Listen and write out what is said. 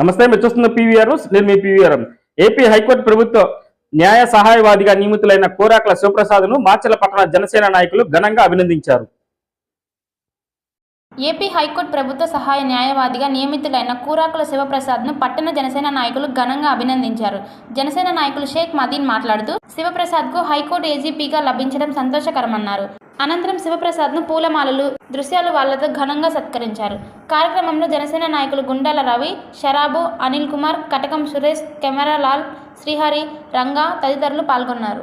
నమస్తే మీరు చూస్తున్న పీవీఆర్ నేను మీ పీవీఆర్ ఏపీ హైకోర్టు ప్రభుత్వ న్యాయ సహాయవాదిగా నియమితులైన కోరాకల శివప్రసాద్ను మార్చల పట్టణ జనసేన నాయకులు ఘనంగా అభినందించారు. ఏపీ హైకోర్టు ప్రభుత్వ సహాయ న్యాయవాదిగా నియమితులైన కూరాకుల శివప్రసాద్ను పట్టణ జనసేన నాయకులు ఘనంగా అభినందించారు. జనసేన నాయకులు షేక్ మదీన్ మాట్లాడుతూ శివప్రసాద్కు హైకోర్టు ఏజీపీగా లభించడం సంతోషకరమన్నారు. అనంతరం శివప్రసాద్ను పూలమాలలు దృశ్యాలు వాళ్ళతో ఘనంగా సత్కరించారు. కార్యక్రమంలో జనసేన నాయకులు గుండాల రవి షరాబు అనిల్ కుమార్ కటకం సురేష్ కెమెరాలాల్ శ్రీహరి రంగా తదితరులు పాల్గొన్నారు.